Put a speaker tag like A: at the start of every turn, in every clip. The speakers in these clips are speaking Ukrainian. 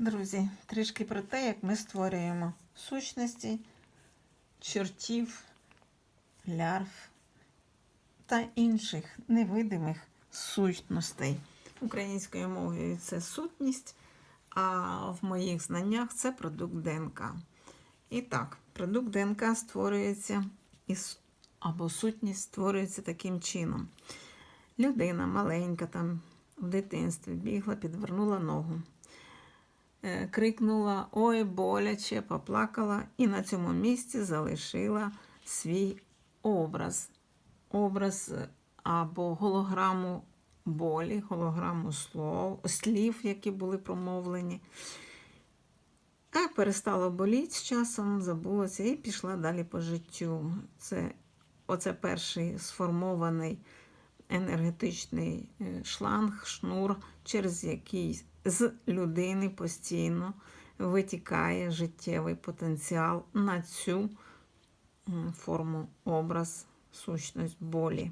A: Друзі, трішки про те, як ми створюємо сущності, чортів, лярв та інших невидимих сущностей. Українською мовою це сутність, а в моїх знаннях це продукт ДНК. І так, продукт ДНК створюється із, або сутність створюється таким чином. Людина маленька там в дитинстві бігла, підвернула ногу. Е, крикнула ой, боляче, поплакала і на цьому місці залишила свій образ. Образ е, або голограму болі, голограму слов, слів, які були промовлені. А перестало боліти з часом, забулося і пішла далі по життю. Це оце перший сформований енергетичний е, шланг, шнур, через який з людини постійно витікає життєвий потенціал на цю форму, образ, сущність болі.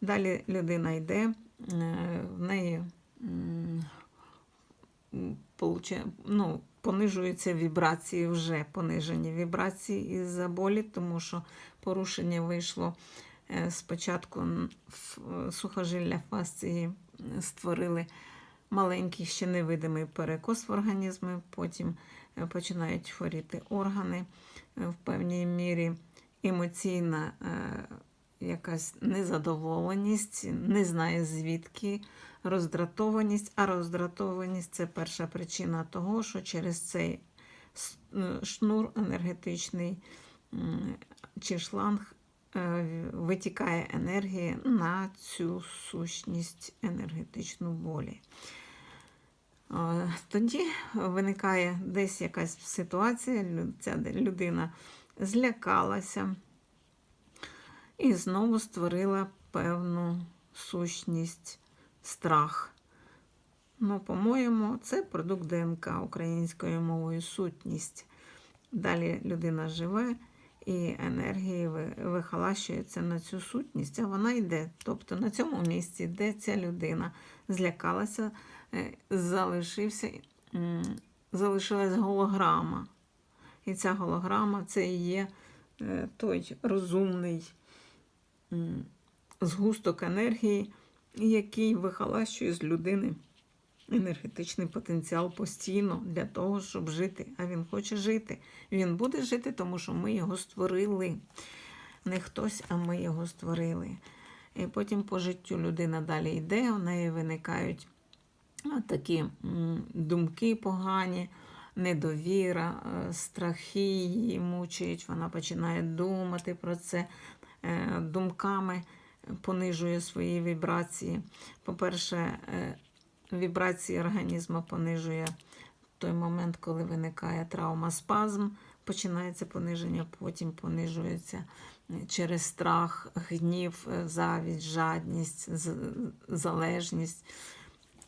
A: Далі людина йде, е, в неї ну, понижуються вібрації, вже понижені вібрації із-за болі, тому що порушення вийшло е, спочатку сухожилля фасції створили маленький ще невидимий перекос в організмі, потім е, починають хворіти органи е, в певній мірі. Емоційна е, якась незадоволеність, не знає звідки, роздратованість, а роздратованість це перша причина того, що через цей шнур енергетичний чи шланг витікає енергія на цю сущність енергетичну болі. Е, Тоді виникає десь якась ситуація, ця людина злякалася і знову створила певну сущність, страх. Ну, по-моєму, це продукт ДНК українською мовою сутність. Далі людина живе і енергії ви- вихолащуються на цю сутність, а вона йде. Тобто на цьому місці, де ця людина злякалася, е, залишився, залишилась голограма. І ця голограма це і є е, той розумний згусток енергії, який вихолащує з людини енергетичний потенціал постійно для того, щоб жити. А він хоче жити. Він буде жити, тому що ми його створили. Не хтось, а ми його створили. І потім по життю людина далі йде, у неї виникають такі думки погані, недовіра, е, страхи її мучають, вона починає думати про це, е, думками понижує свої вібрації. По-перше, е, вібрації організму понижує той момент, коли виникає травма, спазм, починається пониження, потім понижується через страх, гнів, завість, жадність, залежність.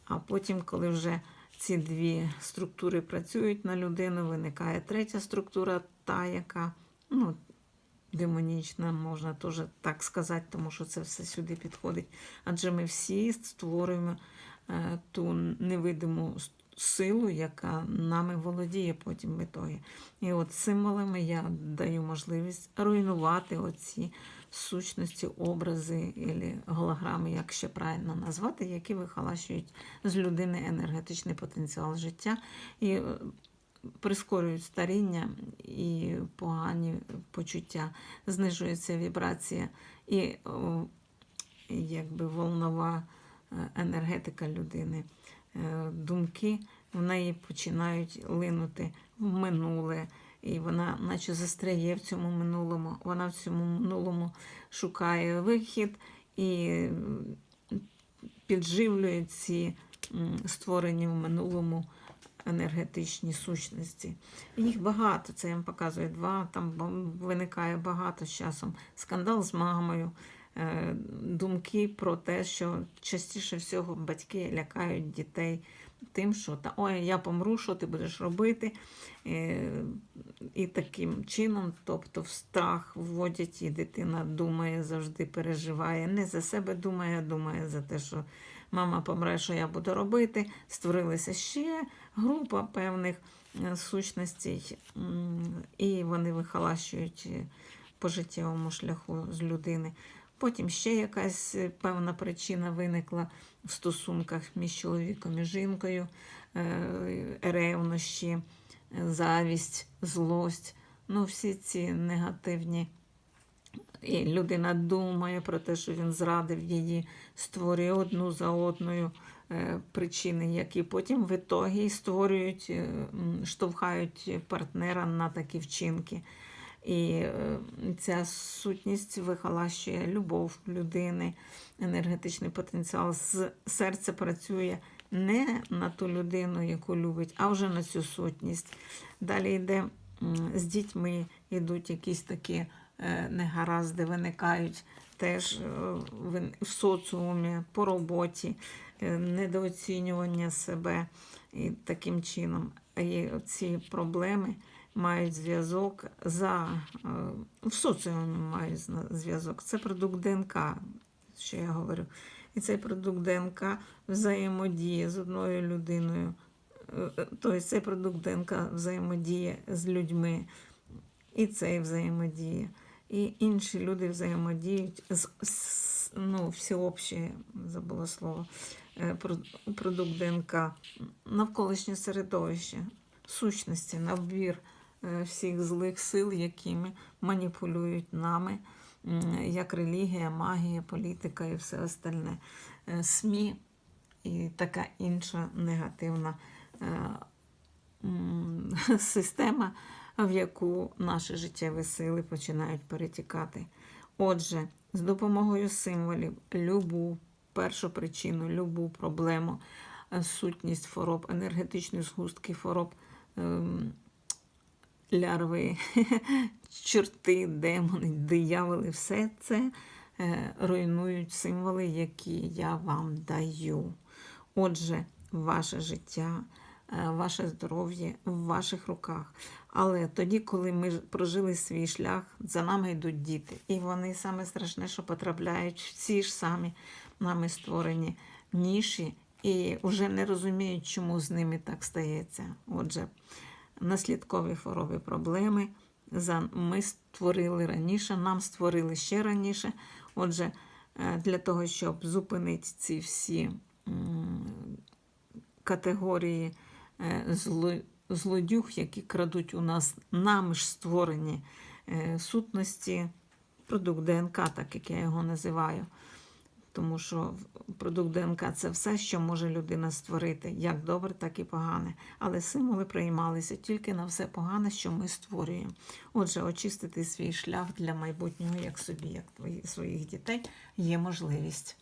A: А потім, коли вже ці дві структури працюють на людину, виникає третя структура, та, яка ну, демонічна, можна теж так сказати, тому що це все сюди підходить. Адже ми всі створюємо е, ту невидиму силу, яка нами володіє потім ітогі. І от символами я даю можливість руйнувати оці сущності, образи або голограми, як ще правильно назвати, які вихолащують з людини енергетичний потенціал життя і е, прискорюють старіння і погані почуття, знижується вібрація і якби волнова е, енергетика людини. Е, Думки в неї починають линути в минуле, і вона, наче застряє в цьому минулому. Вона в цьому минулому шукає вихід і підживлює ці створені в минулому енергетичні сущності. Їх багато, це я вам показую два, там виникає багато з часом. Скандал з мамою, е, думки про те, що частіше всього батьки лякають дітей тим, що та ой, я помру, що ти будеш робити. Е, І таким чином, тобто в страх вводять, і дитина думає, завжди переживає. Не за себе думає, а думає за те, що мама помре, що я буду робити. Створилася ще група певних е, сущностей, і вони вихолащують е, по життєвому шляху з людини. Потім ще якась е, певна причина виникла в стосунках між чоловіком і жінкою, ревнощі, завість, злость. Ну, всі ці негативні. І людина думає про те, що він зрадив її, створює одну за одною е, причини, які потім в ітогі створюють, е, штовхають партнера на такі вчинки. І е, ця сутність вихолащує любов людини, енергетичний потенціал з серця працює не на ту людину, яку любить, а вже на цю сутність. Далі йде з дітьми, йдуть якісь такі негаразди, виникають теж е, в- соціумі, по роботі, е, недооцінювання себе і таким чином. І ці проблеми мають зв'язок за е, в соціумі мають зв'язок. Це продукт ДНК, що я говорю. І цей продукт ДНК взаємодіє з одною людиною. Е, е, Тобто цей продукт ДНК взаємодіє з людьми, і цей взаємодіє. І інші люди взаємодіють з, з ну, всеобще, забула слово, е, продукт ДНК, навколишнє середовище, сущності, набір е, всіх злих сил, якими маніпулюють нами, як релігія, магія, політика і все остальне. Е, СМІ і така інша негативна система, в яку наші життєві сили починають перетікати. Отже, з допомогою символів любу першу причину, любу проблему, е, сутність хвороб, енергетичні згустки хвороб, ем, лярви, чорти, демони, дияволи, все це е, руйнують символи, які я вам даю. Отже, ваше життя, ваше здоров'я в ваших руках. Але тоді, коли ми прожили свій шлях, за нами йдуть діти. І вони саме страшне, що потрапляють в ці ж самі нами створені ніші і вже не розуміють, чому з ними так стається. Отже, наслідкові хвороби проблеми. Ми створили раніше, нам створили ще раніше. Отже, е, для того, щоб зупинити ці всі категорії е, злодюг, які крадуть у нас нами ж створені е, сутності, продукт ДНК, так як я його називаю. Тому що продукт ДНК це все, що може людина створити, як добре, так і погане. Але символи приймалися тільки на все погане, що ми створюємо. Отже, очистити свій шлях для майбутнього, як собі, як своїх дітей, є можливість.